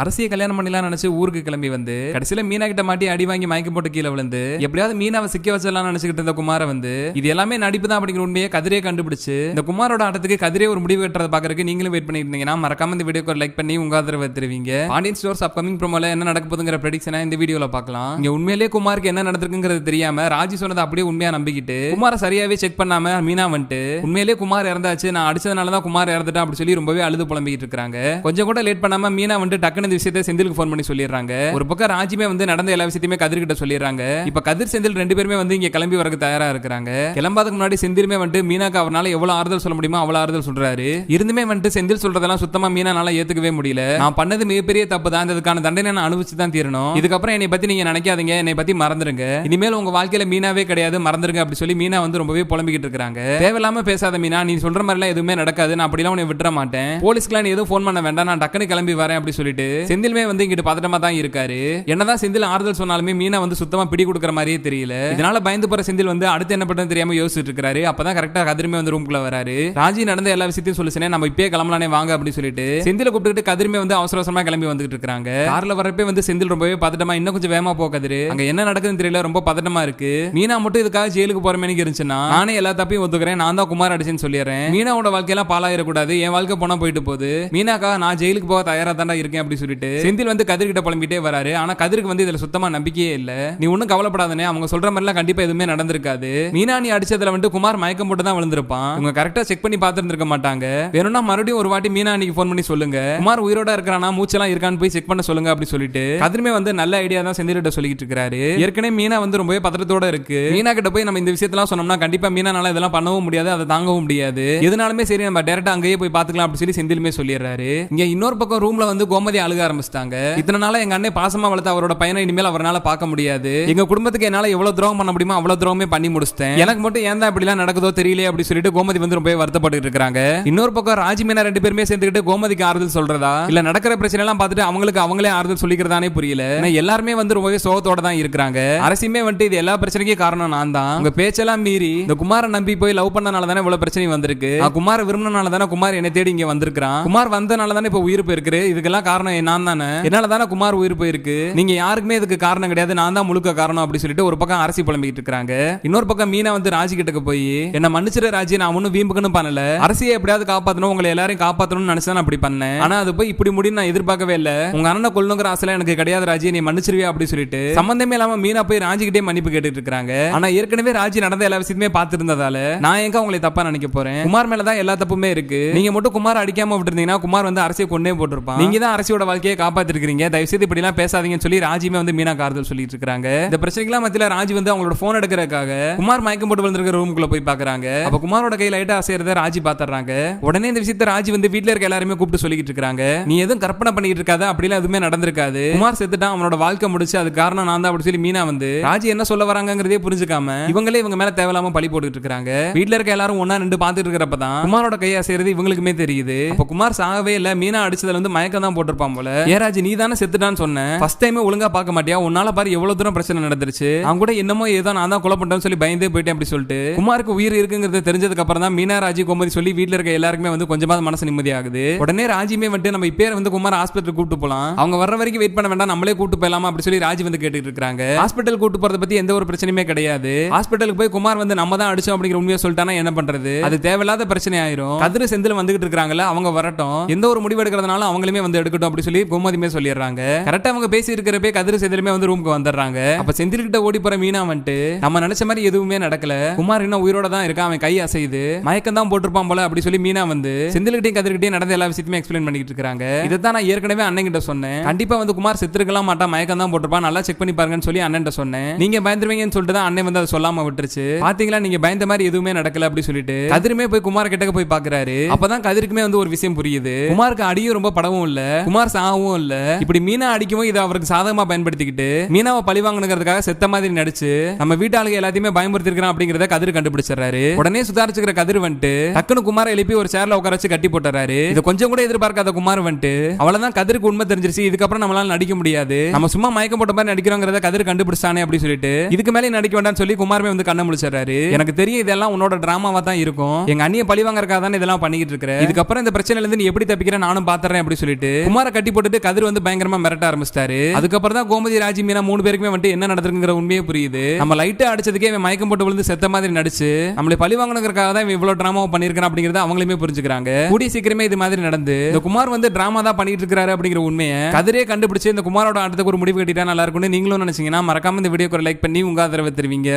அரசியை கல்யாணம் பண்ணலாம் நினைச்சு ஊருக்கு கிளம்பி வந்து கடைசியில மீனா கிட்ட மாட்டி அடி வாங்கி மயக்கம் போட்டு கீழே விழுந்து எப்படியாவது மீனாவை சிக்க வச்சிடலாம் நினைச்சுக்கிட்டு இருந்த குமார வந்து இது எல்லாமே நடிப்பு தான் அப்படிங்கிற உண்மையை கதிரே கண்டுபிடிச்சு இந்த குமாரோட ஆட்டத்துக்கு கதிரே ஒரு முடிவு கட்டுறத பாக்குறதுக்கு நீங்களும் வெயிட் பண்ணிட்டு இருந்தீங்கன்னா மறக்காம இந்த வீடியோக்கு லைக் பண்ணி உங்க ஆதரவு தருவீங்க. ஆடியன்ஸ் ஸ்டோர்ஸ் அப்கமிங் ப்ரோமோல என்ன நடக்க போதுங்கிற ப்ரெடிக்ஷனை இந்த வீடியோல பார்க்கலாம். இங்க உண்மையிலேயே குமாருக்கு என்ன நடந்திருக்குங்கிறது தெரியாம ராஜி சொன்னதை அப்படியே உண்மையா நம்பிக்கிட்டு குமார சரியாவே செக் பண்ணாம மீனா வந்துட்டு உண்மையிலேயே குமார் இறந்தாச்சு நான் அடிச்சதுனால தான் குமார் இறந்துட்டேன் அப்படி சொல்லி ரொம்பவே அழுது புலம்பிக்கிட்டு இருக்காங்க கொஞ்சம் கூட லேட் பண்ணாம மீனா வந்து டக்குனு இந்த செந்திலுக்கு ஃபோன் பண்ணி சொல்லிடுறாங்க. ஒரு பக்கம் ராஜிமே வந்து நடந்த எல்லா விஷயத்தையுமே கதிர் கிட்ட சொல்லிடுறாங்க. இப்ப கதிர் செந்தில் ரெண்டு பேருமே வந்து இங்க கிளம்பி வரக்கு தயாரா இருக்கிறாங்க. கிளம்பாதுக்கு முன்னாடி செந்திலுமே வந்து மீனாக்கு அவரால் எவ்வளவு ஆறுதல் சொல்ல முடியுமோ அவ்வளவு ஆறுதல் சொல்றாரு. இருந்துமே வந்து செந்தில் சொல்றதெல்லாம் சுத்தமா மீனானால ஏத்துக்கவே முடியல. நான் பண்ணது மிகப்பெரிய தப்பு தான். இதுக்கான தண்டனை நான் அனுபவிச்சு தான் தீரணும். இதுக்கப்புறம் என்னை பத்தி நீங்க நினைக்காதீங்க. என்னை பத்தி மறந்துருங்க. இனிமேல் உங்க வாழ்க்கையில மீனாவே கிடையாது. மறந்துருங்க அப்படி சொல்லி மீனா வந்து ரொம்பவே புலம்பிக்கிட்டு இருக்காங்க தேவையில்லாம பேசாத மீனா நீ சொல்ற மாதிரிலாம் எதுவுமே நடக்காது. நான் அப்படிலாம் உன்னை விட்டுற மாட்டேன். போலீஸ்க்குலாம் நீ எதுவும் ஃபோன் பண்ண வேண்டாம். நான் டக்குனு கிளம்பி வரேன் அப்படி சொல்லிட்டு செந்திலுமே வந்து இங்கிட்டு பதட்டமா தான் இருக்காரு. என்னதான் செந்தில் ஆறுதல் சொன்னாலுமே மீனா வந்து சுத்தமா பிடி கொடுக்குற மாதிரியே தெரியல. இதனால பயந்து போற செந்தில் வந்து அடுத்து என்ன பண்றது தெரியாம யோசிச்சுட்டு இருக்காரு. அப்பதான் கரெக்டா கதிரமே வந்து ரூம்குள்ள வராரு. ராஜி நடந்த எல்லா விஷயத்தையும் சொல்லுச்சுனே நம்ம இப்பயே கிளம்பலானே வாங்க அப்படின்னு சொல்லிட்டு செந்தில கூப்பிட்டுட்டு கதிரமே வந்து அவசர அவசரமா கிளம்பி வந்துட்டு இருக்காங்க கார்ல வரப்பே வந்து செந்தில் ரொம்பவே பதட்டமா இன்னும் கொஞ்சம் வேகமா போகாது அங்க என்ன நடக்குதுன்னு தெரியல ரொம்ப பதட்டமா இருக்கு. மீனா மட்டும் இதுக்காக ஜெயிலுக்கு போற மாதிரி இருந்துச்சுன்னா நானே எல்லா தப்பையும் ஒத்துக்கிறேன் நான் தான் குமார் அடிச்சுன்னு சொல்லிடுறேன். மீனாவோட வாழ்க்கையெல்லாம் பாலாயிடக்கூடாது என் வாழ்க்கை போனா போயிட்டு போகுது. மீனாக்கா நான் ஜெயிலுக்கு போக தயாரா தாண்டா இருக்கேன் அப்படி சொல்லிட்டு செந்தில் வந்து கதிர்கிட்ட புலம்பிட்டே வராரு. ஆனா கதிருக்கு வந்து இதுல சுத்தமா நம்பிக்கையே இல்ல. நீ ஒன்னும் கவலைப்படாதனே அவங்க சொல்ற மாதிரிலாம் கண்டிப்பா எதுவுமே நடந்திருக்காது. மீனா நீ அடிச்சதுல வந்து குமார் மயக்கம் போட்டு தான் விழுந்திருப்பான். இவங்க கரெக்டா செக் பண்ணி பாத்துருந்துருக்க மாட்டாங்க. வேணும்னா மறுபடியும் ஒரு வாட்டி மீனா அன்னைக்கு பண்ணி சொல்லுங்க. குமார் உயிரோட இருக்கிறானா மூச்செல்லாம் இருக்கான்னு போய் செக் பண்ண சொல்லுங்க அப்படி சொல்லிட்டு கதிர்மே வந்து நல்ல ஐடியா தான் செந்தில்கிட்ட சொல்லிட்டு இருக்காரு. ஏற்கனவே மீனா வந்து ரொம்பவே பத்திரத்தோட இருக்கு. மீனா கிட்ட போய் நம்ம இந்த விஷயத்தெல்லாம் சொன்னோம்னா கண்டிப்பா மீனானால இதெல்லாம் பண்ணவும் முடியாது அதை தாங்கவும் முடியாது. எதுனாலுமே சரி நம்ம டேரக்டா அங்கேயே போய் பாத்துக்கலாம் அப்படி சொல்லி செந்திலுமே சொல்லிடுறாரு. இங்க இன்னொரு பக்கம் ரூம்ல வந்து கோமதி அழுக ஆரம்பிச்சிட்டாங்க. இத்தனை நாள எங்க அண்ணன் பாசமா வளர்த்த அவரோட பையனை இனிமேல் அவரால் பார்க்க முடியாது. எங்க குடும்பத்துக்கு என்னால எவ்வளவு துரோகம் பண்ண முடியுமோ அவ்வளவு துரோகமே பண்ணி முடிச்சிட்டேன். எனக்கு மட்டும் ஏன் தான் இப்படிலாம் நடக்குதோ தெரியல அப்படி சொல்லிட்டு கோமதி வந்து ரொம்ப வருத்தப்பட்டு இருக்காங்க இன்னொரு பக்கம் ராஜ்மீனா ரெண்டு பேருமே சேர்ந்துக்கிட்டு கோமதிக்கு ஆறுதல் சொல்றதா? இல்ல நடக்கிற பிரச்சனை எல்லாம் பார்த்துட்டு அவங்களுக்கு அவங்களே ஆறுதல் சொல்லிக்கிறதானே புரியல. எல்லாருமே வந்து ரொம்பவே சோகத்தோட தான் இருக்கிறாங்க. அரசியுமே வந்துட்டு இது எல்லா பிரச்சனைக்கும் காரணம் நான் தான். உங்க பேச்செல்லாம் மீறி இந்த குமாரை நம்பி போய் லவ் பண்ணனால தானே இவ்வளவு பிரச்சனை வந்திருக்கு? குமார் விரும்பினால தானே குமார் என்னை தேடி இங்க வந்திருக்கான் குமார் வந்தனால தானே இப்ப உயிர் போயிருக்கு இதுக்கெல்லாம் காரணம் நான் தானே என்னால தானே குமார் உயிர் போயிருக்கு? நீங்க யாருக்குமே இதுக்கு காரணம் கிடையாது. நான் தான் முழுக்க காரணம் அப்படி சொல்லிட்டு ஒரு பக்கம் அரசி புலம்பிக்கிட்டு இருக்காங்க இன்னொரு பக்கம் மீனா வந்து ராஜி கிட்டக்கு போய் என்ன மன்னிச்சிட ராஜி நான் ஒன்னும் வீம்புக்குன்னு பண்ணல. அரசியை எப்படியாவது காப்பாத்தணும் உங்களை எல்லாரையும் காப்பாத்தணும்னு நினைச்சா அப்படி பண்ணேன். ஆனா அது போய் இப்படி முடியும் நான் எதிர்பார்க்கவே இல்ல. உங்க அண்ணனை கொல்லுங்கிற ஆசை எனக்கு கிடையாது ராஜி நீ மன்னிச்சிருவியா? அப்படி சொல்லிட்டு சம்பந்தமே இல்லாம மீனா போய் ராஜி கிட்டே மன்னிப்பு கேட்டுட்டு இருக்காங்க ஆனா ஏற்கனவே ராஜி நடந்த எல்லா விஷயத்தையுமே பார்த்து இருந்ததால நான் எங்க உங்களை தப்பா நினைக்க போறேன்? குமார் மேலதான் எல்லா தப்புமே இருக்கு. நீங்க மட்டும் குமார் அடிக்காம விட்டுருந்தீங்கன்னா குமார் வந்து அரசியை கொண்டே போட்டிருப்பான். நீங்க தான் அரசியோட வாழ்க்கையை காப்பாத்திருக்கீங்க தயவு செய்து இப்படி எல்லாம் பேசாதீங்கன்னு சொல்லி ராஜிமே வந்து மீனா கார்தல் சொல்லிட்டு இருக்காங்க இந்த பிரச்சனைக்கெல்லாம் மத்தியில ராஜி வந்து அவங்களோட போன் எடுக்கிறதுக்காக குமார் மயக்கம் போட்டு விழுந்திருக்கிற ரூமுக்குள்ள போய் பாக்குறாங்க. அப்ப குமாரோட கையில லைட்டா அசைறத ராஜி பாத்துறாங்க. உடனே இந்த விஷயத்த ராஜி வந்து வீட்டுல இருக்க எல்லாருமே கூப்பிட்டு சொல்லிட்டு இருக்காங்க. நீ எதுவும் கற்பனை பண்ணிட்டு இருக்காத அப்படிலாம் எதுவுமே நடந்திருக்காது. குமார் செத்துட்டான் அவனோட வாழ்க்கை முடிச்சு அது காரணம் நான் தான் அப்படி சொல்லி மீனா வந்து ராஜி என்ன சொல்ல வராங்கிறதே புரிஞ்சுக்காம இவங்களே இவங்க மேல தேவையில்லாம பழி போட்டுட்டு இருக்காங்க. வீட்ல இருக்க எல்லாரும் ஒன்னா நின்று பாத்துட்டு இருக்கிறப்ப தான் குமாரோட கையா செய்யறது இவங்களுக்குமே தெரியுது. அப்ப குமார் சாகவே இல்ல மீனா அடிச்சதுல வந்து மயக்கம் தான் போட்டிருப்பான் போல. ஏராஜ் நீ தானே செத்துட்டான்னு சொன்னேன் ஃபர்ஸ்ட் டைம் ஒழுங்கா பார்க்க மாட்டியா? உன்னால பாரு எவ்வளவு தூரம் பிரச்சனை நடந்துருச்சு. அவங்க கூட என்னமோ ஏதோ நான் தான் கொலை பண்ணிட்டேன்னு சொல்லி பயந்தே போயிட்டேன் அப்படி சொல்லிட்டு. குமாருக்கு உயிர் இருக்குங்கிறது தெரிஞ்சதுக்கு அப்புறம் தான் மீனா ராஜி கோமதி சொல்லி வீட்டுல இருக்க எல்லாருக்குமே வந்து கொஞ்சமாவது மனசு நிம்மதியாகுது உடனே ராஜியுமே வந்துட்டு நம்ம இப்பே வந்து குமார் ஹாஸ்பிட்டல் கூட்டு போலாம். அவங்க வர்ற வரைக்கும் வெயிட் பண்ண வேண்டாம் நம்மளே கூட்டு போயிலாமா அப்படி சொல்லி ராஜி வந்து கேட்டுட்டு இருக்காங்க. ஹாஸ்பிட்டல் கூட்டு போறத பத்தி எந்த ஒரு பிரச்சனையுமே கிடையாது. ஹாஸ்பிட்டலுக்கு போய் குமார் வந்து நம்ம தான் அடிச்சோம் அப்படிங்கிற உண்மையை சொல்லிட்டானா என்ன பண்றது? அது தேவையில்லாத பிரச்சனை ஆயிரும். கதிர செந்தில் வந்துகிட்டு இருக்காங்கல்ல அவங்க வரட்டும். எந்த ஒரு முடிவு எடுக்கிறதுனால அவங்களுமே வந்து எடுக்கட்டும் அப்படி சொல்லி கோமதிமே சொல்லிடுறாங்க. கரெக்டா அவங்க பேசி இருக்கிறப்பே கதிர செந்திலுமே வந்து ரூமுக்கு வந்துடுறாங்க. அப்ப செந்தில் கிட்ட ஓடி போற மீனா வந்துட்டு நம்ம நினைச்ச மாதிரி எதுவுமே நடக்கல. குமார் இன்னும் உயிரோட தான் இருக்கான் அவன் கை அசையுது. மயக்கம் தான் போட்டிருப்பான் போல அப்படி சொல்லி மீனா வந்து செந்தில்கிட்டையும் கதிர்கிட்டையும் நடந்த எல்லா விஷயத்தையுமே எக்ஸ்பிளைன் பண்ணிட்டு இருக்காங்க. இதை தான் நான் ஏற்கனவே அண்ணன் கிட்ட சொன்னேன். கண்டிப்பா வந்து குமார் செத்துருக்கலாம் மாட்டான் மயக்கம் தான் போட்டிருப்பான். நல்லா செக் பண்ணி பாருங்கன்னு சொல்லி அண்ணன் சொன்னேன். நீங்க பயந்துருவீங்கன்னு சொல்லிட்டு தான் அண்ணன் வந்து அதை சொல்லாம விட்டுருச்சு. பாத்தீங்களா நீங்க பயந்த மாதிரி எதுவுமே நடக்கல அப்படி சொல்லிட்டு. கதிருமே போய் குமார் கிட்ட போய் பாக்குறாரு. அப்பதான் கதிருக்குமே வந்து ஒரு விஷயம் புரியுது. குமாருக்கு அடியும் ரொம்ப படவும் இல்ல. குமார் சாகவும் இல்ல. இப்படி மீனா அடிக்கவும் இதை அவருக்கு சாதகமா பயன்படுத்திக்கிட்டு மீனாவை பழி வாங்கணுங்கிறதுக்காக செத்த மாதிரி நடிச்சு நம்ம வீட்டாளுக்கு எல்லாத்தையுமே பயன்படுத்தி இருக்கிறான் அப்படிங்கறத கதிர் கண்டுபிடிச்சாரு உடனே சுதாரிச்சுக்கிற கதிர் வந்துட்டு டக்குனு குமார எழுப்பி ஒரு சேர்ல உட்கார வச்சு கட்டி போட்டுறாரு இது கொஞ்சம் கூட எதிர்பார்க்காத குமார் வந்துட்டு அவ்வளவுதான் கதிருக்கு உண்மை தெரிஞ்சிருச்சு இதுக்கப்புறம் நம்மளால நடிக்க முடியாது. நம்ம சும்மா மயக்கம் போட்ட மாதிரி நடிக்கிறோங்கிறத கதிர் கண்டுபிடிச்சானே அப்படின்னு சொல்லிட்டு இதுக்கு மேலே நடிக்க வேண்டாம்னு சொல்லி குமாரமே வந்து கண்ண முடிச்சிடறாரு எனக்கு தெரியும் இதெல்லாம் உன்னோட டிராமாவா தான் இருக்கும். எங்க அண்ணிய பழி வாங்கறக்காக தான் இதெல்லாம் பண்ணிக்கிட்டு இருக்கிறேன் இதுக்கப்புறம் இந்த பிரச்சனையில இருந்து நீ எப்படி தப்பிக்கிற நானும் பாத்துறேன் அப்படின்னு சொல்லிட்டு குமார கட்டி கட்டி போட்டுட்டு கதிர் வந்து பயங்கரமா மிரட்ட ஆரம்பிச்சிட்டாரு. அதுக்கப்புறம் தான் கோமதி ராஜி மீனா மூணு பேருக்குமே வந்துட்டு என்ன நடந்திருக்குங்கிற உண்மையே புரியுது. நம்ம லைட்டா அடிச்சதுக்கே இவன் மயக்கம் போட்டு விழுந்து செத்த மாதிரி நடிச்சு நம்மளை பழி வாங்கணுங்கிறக்காக தான் இவன் இவ்வளவு டிராமா பண்ணிருக்கான் அப்படிங்கறத அவங்களுமே புரிஞ்சுக்கிறாங்க. கூடிய சீக்கிரமே இது மாதிரி நடந்து இந்த குமார் வந்து டிராமா தான் பண்ணிட்டு இருக்காரு அப்படிங்கிற உண்மையை கதிரே கண்டுபிடிச்சு இந்த குமாரோட ஆட்டத்துக்கு ஒரு முடிவு கட்டிட்டா நல்லா இருக்கும்னு நீங்களும் நினைச்சீங்கன்னா மறக்காம இந்த வீடியோக்கு லைக் பண்ணி உங்க ஆதரவை தருவீங்க.